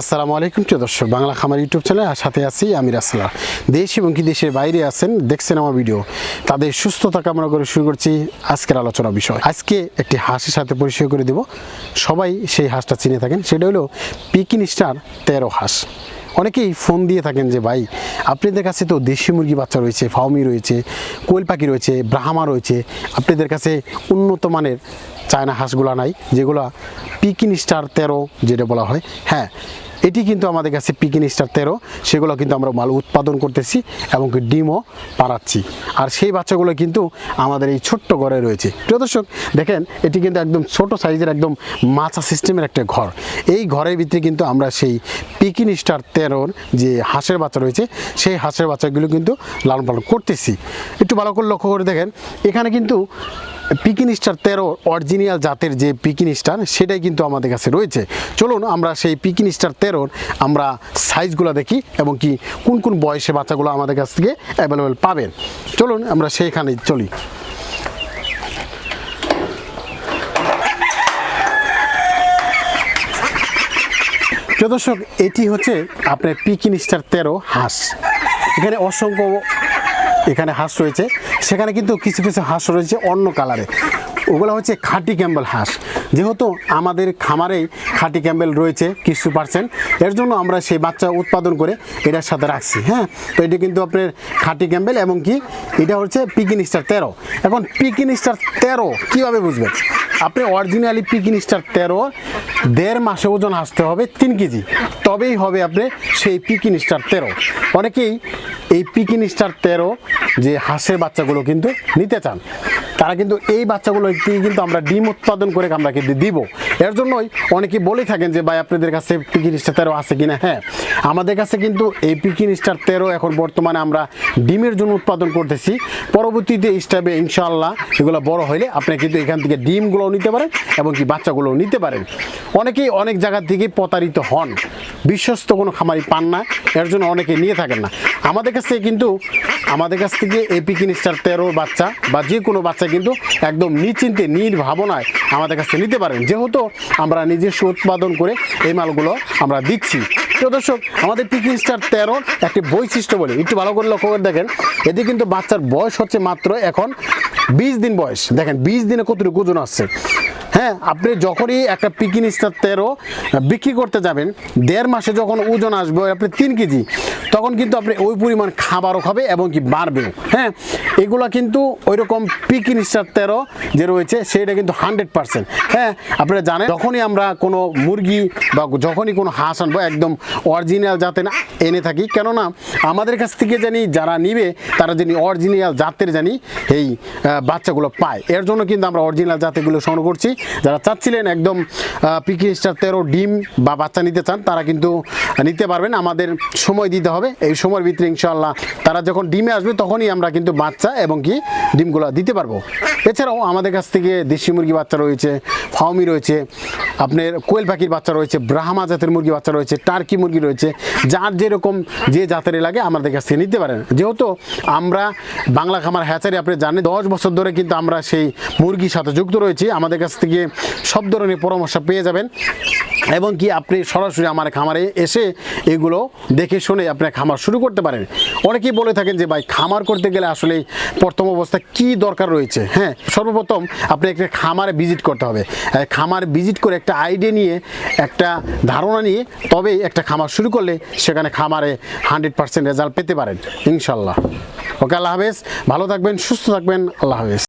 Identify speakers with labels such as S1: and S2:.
S1: আসসালামু আলাইকুম, প্রিয় দর্শক। বাংলা খামার ইউটিউব চ্যানেল আর সাথে আছি আমি রাসলা দেশ এবং কি দেশের বাইরে আছেন, দেখছেন আমার ভিডিও। তাদের সুস্থতা কামনা করে শুরু করছি আজকের আলোচনা বিষয়। আজকে একটি হাঁসের সাথে পরিচয় করে দেব। সবাই সেই হাঁসটা চিনে থাকেন। সেটা হলো পিকিন স্টার তেরো হাঁস। অনেকেই ফোন দিয়ে থাকেন যে, ভাই, আপনাদের কাছে তো দেশি মুরগি বাচ্চা রয়েছে, ফাউমি রয়েছে কোয়েল পাখি রয়েছে, ব্রাহ্মা রয়েছে। আপনাদের কাছে উন্নত মানের চায়না হাঁসগুলা নাই, যেগুলো পিকিন স্টার তেরো যেটা বলা হয়। হ্যাঁ এটি কিন্তু আমাদের কাছে পিকিন স্টার তেরো, সেগুলো কিন্তু আমরা মাল উৎপাদন করতেছি এবং ডিমও পাড়াচ্ছি। আর সেই বাচ্চাগুলো কিন্তু আমাদের এই ছোট্ট ঘরে রয়েছে। প্রিয় দর্শক, দেখেন, এটি কিন্তু একদম ছোট সাইজের একদম মাছা সিস্টেমের একটা ঘর। এই ঘরের ভিতরে কিন্তু আমরা সেই পিকিন স্টার তেরোর যে হাঁসের বাচ্চা রয়েছে, সেই হাঁসের বাচ্চাগুলো কিন্তু লালন পালন করতেছি। একটু ভালো করে লক্ষ্য করে দেখেন, এখানে কিন্তু পিকিন স্টার তেরো অরিজিনাল জাতের যে পিকিন স্টার, সেটাই কিন্তু আমাদের কাছে রয়েছে। চলুন আমরা সেই পিকিন স্টার তেরোর আমরা সাইজগুলো দেখি এবং কি কোন কোন বয়সে বাচ্চাগুলো আমাদের কাছ থেকে অ্যাভেলেবেল পাবেন। চলুন আমরা সেইখানে চলি। দর্শক, এটি হচ্ছে আপনার পিকিন স্টার তেরো হাঁস। এখানে অসংখ্য এখানে হাঁস রয়েছে। সেখানে কিন্তু কিছু কিছু হাঁস রয়েছে অন্য কালারে। ওগুলো হচ্ছে খাঁটি ক্যাম্বেল হাঁস। যেহেতু আমাদের খামারেই খাঁটি ক্যাম্বেল রয়েছে কিছু পার্সেন্ট এর জন্য আমরা সেই বাচ্চা উৎপাদন করে এটার সাথে রাখছি হ্যাঁ? তো এটা কিন্তু আপনার খাঁটি ক্যাম্বেল এবং কি এটা হচ্ছে পিকিন স্টার তেরো। এখন পিকিন স্টার তেরো কীভাবে বুঝবেন? আপনি অরিজিনালি পিকিন স্টার তেরো, দেড় মাসে ওজন আসতে হবে তিন কেজি। তবেই হবে আপনি সেই পিকিন স্টার তেরো। অনেকেই এই পিকিন স্টার তেরো যে হাঁসের বাচ্চাগুলো কিন্তু নিতে চান, তারা কিন্তু এই বাচ্চাগুলো কিন্তু আমরা ডিম উৎপাদন করে আমরা কিন্তু দিব। এর জন্যই অনেকেই বলে থাকেন যে, ভাই, আপনাদের কাছে পিকিন স্টার তেরো আছে কিনা? হ্যাঁ আমাদের কাছে কিন্তু এই পিকিন স্টার তেরো এখন বর্তমানে আমরা ডিমের জন্য উৎপাদন করতেছি। পরবর্তীতে স্টাবে ইনশাল্লাহ এগুলো বড় হলে আপনি কিন্তু এখান থেকে ডিমগুলোও নিতে পারেন এবং কি বাচ্চাগুলোও নিতে পারেন। অনেকেই অনেক জায়গা থেকে প্রতারিত হন। বিশ্বস্ত কোনো খামারি পান না, এর জন্য অনেকে নিয়ে থাকেন না। আমাদের কাছে কিন্তু, আমাদের কাছ থেকে এই পিকিন স্টার তেরো বাচ্চা বা যে কোনো বাচ্চা কিন্তু একদম নিশ্চিন্তে, নির্ভাবনায় আমাদের কাছে নিতে পারেন। যেহেতু আমরা নিজস্ব উৎপাদন করে এই মালগুলো আমরা দিচ্ছি। তো দর্শক, আমাদের পিকিন স্টার তেরোর একটি বৈশিষ্ট্য বলি, একটু ভালো করে লক্ষ্য করে দেখেন। এতে কিন্তু বাচ্চার বয়স হচ্ছে মাত্র এখন বিশ দিন বয়স। দেখেন, বিশ দিনে কতটুকু ওজন আসছে? হ্যাঁ আপনি যখনই একটা পিকিন স্টার তেরো বিক্রি করতে যাবেন, দেড় মাসে যখন ওজন আসবে আপনি তিন কেজি, তখন কিন্তু আপনি ওই পরিমাণ খাবারও খাবে এবং কি বাড়বেও। হ্যাঁ এগুলো কিন্তু ওই রকম পিকিন স্টার তেরো যে রয়েছে সেটা কিন্তু হান্ড্রেড পার্সেন্ট। হ্যাঁ আপনারা জানেন, যখনই আমরা কোনো মুরগি বা যখনই কোনো হাঁস আনব, একদম অরিজিনাল জাতে না, এনে থাকি। কেননা, আমাদের কাছ থেকে জানি, যারা নিবে, তারা জানি অরিজিনাল জাতের জানি এই বাচ্চাগুলো পায়। এর জন্য কিন্তু আমরা অরিজিনাল জাতেগুলো সংগ্রহ করছি। যারা চাচ্ছিলেন একদম পিকি স্টার তেরো ডিম বা বাচ্চা নিতে চান, তারা কিন্তু নিতে পারবেন। আমাদের সময় দিতে হবে। এই সময়ের ভিতরে ইনশাল্লাহ তারা যখন ডিমে আসবে, তখনই আমরা কিন্তু বাচ্চা এবং কি ডিমগুলো দিতে পারব। এছাড়াও আমাদের কাছ থেকে দেশি মুরগি বাচ্চা রয়েছে ফাউমি রয়েছে, আপনার কোয়েল পাখির বাচ্চা রয়েছে, ব্রাহ্মা জাতের মুরগি বাচ্চা রয়েছে, টার্কি মুরগি রয়েছে, যার যেরকম যে জাতের লাগে আমাদের কাছ থেকে নিতে পারেন। যেহেতু আমরা বাংলা খামার হ্যাচারি আপনি জানেন, দশ বছর ধরে কিন্তু আমরা সেই মুরগির সাথে যুক্ত রয়েছি। আমাদের কাছ থেকে সব ধরনের পরামর্শ পেয়ে যাবেন। এবং কি আপনি সরাসরি আমার খামারে এসে এগুলো দেখে শুনে আপনি খামার শুরু করতে পারেন। অনেকেই বলে থাকেন যে, ভাই, খামার করতে গেলে আসলে প্রথম অবস্থা কি দরকার রয়েছে? হ্যাঁ সর্বপ্রথম আপনি একটা খামারে ভিজিট করতে হবে। খামার ভিজিট করে একটা আইডিয়া নিয়ে, একটা ধারণা নিয়ে তবেই একটা খামার শুরু করলে সেখানে খামারে হান্ড্রেড পার্সেন্ট রেজাল্ট পেতে পারেন, ইনশাল্লাহ। ওকে, আল্লাহ হাফেজ। ভালো থাকবেন, সুস্থ থাকবেন, আল্লাহ হাফেজ।